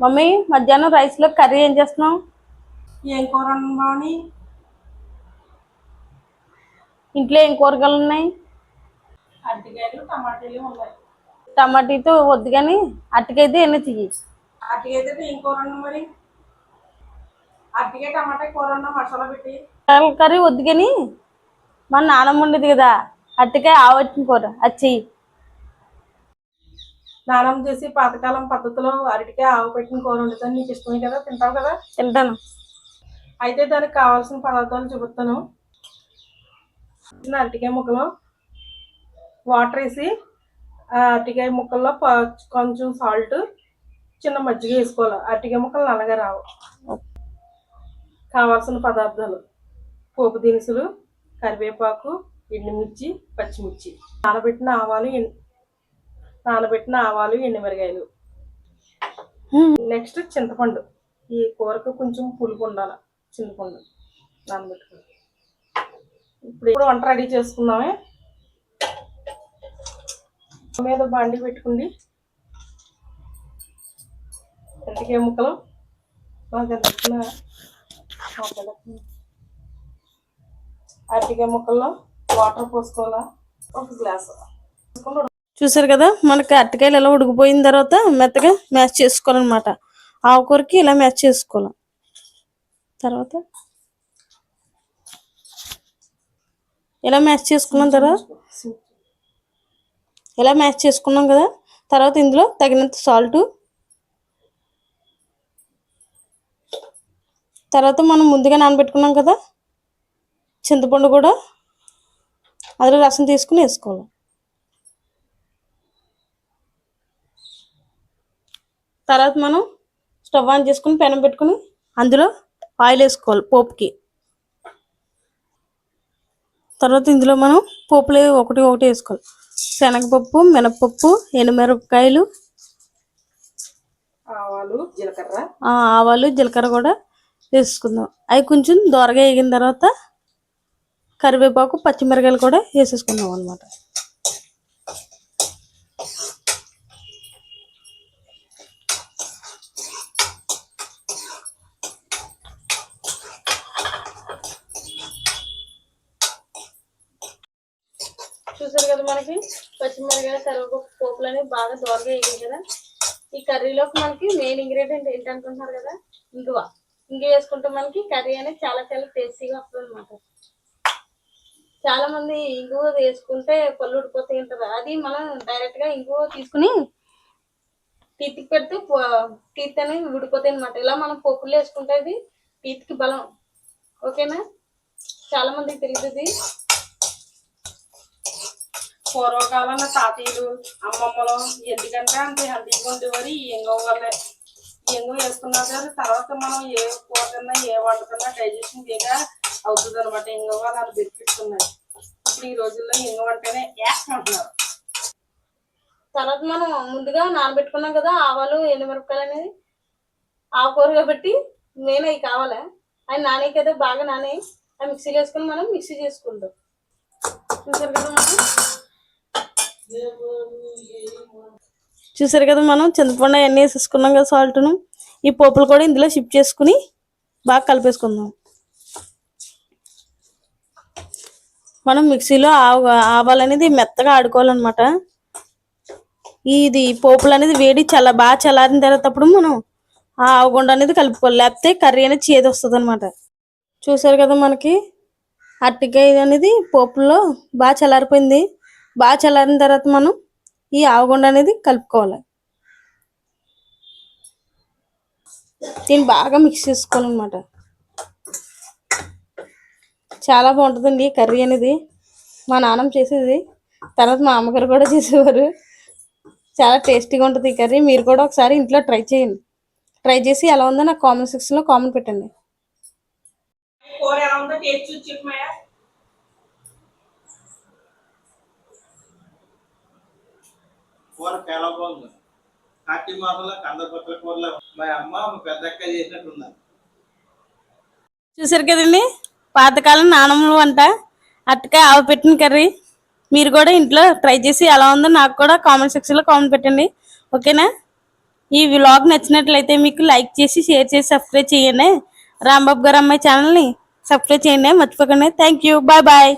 Mummy మధ్యాహ్నం రైస్లో curry ఏం చేస్తున్నావు? ఏం కూర ఇంట్లో ఏం కూరగాయలు ఉన్నాయి? అరటికాయలు టమాటాలు ఉన్నాయి. టమాటీతో వద్దు కానీ అట్టుకైతే ఎన్ని తీయి అరటికైతే ఏం కూర వండు మరి? అరటికాయ టమాటా కూర వండ మసాలా పెట్టి. కూరగాయల కర్రీ వద్దు కానీ మన నానమ్మ ఉండేది కదా అట్టుకాయ ఆవచ్చిన కూర అది చెయ్యి. స్నానం చేసి పాతకాలం పద్ధతిలో అరటికాయ ఆవు పెట్టిన కూర వండుతాను నీకు ఇష్టమే కదా? తింటావు కదా? తింటాను. అయితే దానికి కావాల్సిన పదార్థాలు చూపుతాను అరటికాయ ముక్కలు వాటర్ వేసి ఆ అరటికాయ ముక్కల్లో కొంచెం సాల్ట్ చిన్న మజ్జిగ వేసుకోవాలి. అరటికాయ ముక్కలు నల్లగా రావు. కావాల్సిన పదార్థాలు పోపు దినుసులు కరివేపాకు ఎండుమిర్చి పచ్చిమిర్చి. నానబెట్టిన ఆవాలు నానబెట్టిన ఆవాలు ఎండుమిరగాయలు నెక్స్ట్ చింతపండు. ఈ కూరకు కొంచెం పులుపు ఉండాలి చింతపండు నానబెట్టుకుని. ఇప్పుడు ఇప్పుడు వంట రెడీ చేసుకుందామే. మీద బండి పెట్టుకుంది. ఎంతకే ముక్కలు. నాకు నచ్చిన అరటికాయ ముక్కల్లో వాటర్ పోసుకోవాలా? ఒక గ్లాస్. చూసారు కదా? మనకి అట్టకాయలు ఎలా ఉడికిపోయిన తర్వాత మెత్తగా మ్యాచ్ చేసుకోవాలన్నమాట. ఆకుకూరకి ఇలా మ్యాచ్ చేసుకోవాలి. తర్వాత? ఇలా మ్యాచ్ చేసుకున్నాం తర్వాత? ఇలా మ్యాచ్ చేసుకున్నాం కదా? తర్వాత ఇందులో తగినంత సాల్ట్. తర్వాత మనం ముందుగా నానబెట్టుకున్నాం కదా? చింతపండు కూడా. అందులో రసం తీసుకుని వేసుకోవాలి. తర్వాత మనం స్టవ్ ఆన్ చేసుకుని పెనం పెట్టుకుని అందులో ఆయిల్ వేసుకోవాలి పోపుకి. తర్వాత ఇందులో మనం పోపులు ఒకటి ఒకటి వేసుకోవాలి. శనగపప్పు మినపప్పు ఎండుమిరపకాయలు ఆవాలు జీలకర్ర. ఆవాలు జీలకర్ర కూడా వేసుకుందాం అవి కొంచెం దోరగా వేగిన తర్వాత కరివేపాకు పచ్చిమిరకాయలు కూడా వేసేసుకుందాం అనమాట చూసారు కదా మనకి? పచ్చిమిరకాయ కరివేపాకు పోపులు అనేవి బాగా దోరగా వేయాలి కదా. ఈ కర్రీలోకి మనకి మెయిన్ ఇంగ్రీడియంట్ ఏంటనుకుంటున్నారు కదా? ఇంగువ. ఇంగ వేసుకుంటే మనకి కర్రీ అనేది చాలా చాలా టేస్టీగా వస్తుంది అనమాట చాలా మంది ఇంగువ వేసుకుంటే పళ్ళు ఉడిపోతాయి ఉంటారు అది మనం డైరెక్ట్గా ఇంగువ తీసుకుని టీత్కి పెడితే టీత్ అనేవి ఉడిపోతాయి అనమాట ఇలా మనం పోపులు వేసుకుంటే అది teeth బలం. ఓకేనా చాలా మందికి తెలియదు పూర్వకాలంలో తాతయ్యలు అమ్మమ్మలు ఎందుకంటే అంత హెల్తీగా ఉండేవారు ఈ ఎంగవ వల్లే. ఈ వేసుకున్నా కానీ తర్వాత మనం ఏ కూర తిన్నా ఏ వండుకున్నా డైజెషన్ బాగా అవుతుంది అనమాట ఎంగో వల్ల అది బెనిఫిట్స్ ఉన్నాయి. ఇప్పుడు ఈ రోజుల్లో ఎంగవ అంటేనే యాక్ట్ అంటున్నారు తర్వాత మనం ముందుగా నానబెట్టుకున్నాం కదా ఆవాలు ఎండుమిరపకాయలు అనేది. ఆకుకూర కాబట్టి మెయిన్ అవి కావాలా? అవి నానే కదా బాగా నానే. అవి మిక్సీలో వేసుకొని మనం మిక్సీ చేసుకుంటాం. చూసారు కదా మనం? చూసారు కదా మనం చింతపండు అవన్నీ వేసేసుకున్నాం కదా సాల్ట్ను. ఈ పోపులు కూడా ఇందులో షిఫ్ట్ చేసుకుని బాగా కలిపేసుకుందాం. మనం మిక్సీలో ఆవ ఆవాలు అనేది మెత్తగా ఆడుకోవాలన్నమాట. ఇది పోపులు అనేది వేడి చల్ల బాగా చల్లారిన తర్వాత అప్పుడు మనం ఆ ఆవగుండ అనేది కలుపుకోవాలి. లేకపోతే కర్రీ అనేది చేదు వస్తుంది అనమాట చూసారు కదా మనకి అరటికాయ అనేది పోపుల్లో బాగా చల్లారిపోయింది. బాగా చల్లారిన తర్వాత మనం ఈ ఆవగుండ అనేది కలుపుకోవాలి. దీన్ని బాగా మిక్స్ చేసుకోవాలన్నమాట. చాలా బాగుంటుందండి కర్రీ అనేది. మా నాన్నమ్మ చేసేది. తర్వాత మా అమ్మగారు కూడా చేసేవారు. చాలా టేస్టీగా ఉంటుంది ఈ కర్రీ. మీరు కూడా ఒకసారి ఇంట్లో ట్రై చేయండి. ట్రై చేసి ఎలా ఉందో నాకు కామెంట్ సెక్షన్లో కామెంట్ పెట్టండి. కూర ఎలా ఉందో టేస్ట్ చూసి కూర చాలా బాగుంది కార్తీక మాసంలో కందపత్ర కూరలో మా అమ్మ మా పెద్దక్క చేసినట్టున్నారు. చూసారు కదండి? పాతకాలం నానమ్మలు వంట అట్టకాయ ఆవు పెట్టిన కర్రీ. మీరు కూడా ఇంట్లో ట్రై చేసి ఎలా ఉందో నాకు కూడా కామెంట్ సెక్షన్లో కామెంట్ పెట్టండి. ఓకేనా? ఈ వ్లాగ్ నచ్చినట్లయితే మీకు లైక్ చేసి షేర్ చేసి సబ్స్క్రైబ్ చేయండి. రాంబాబు గారు అమ్మాయి ఛానల్ని సబ్స్క్రైబ్ చేయండి. మర్చిపోకండి. Thank you. Bye bye.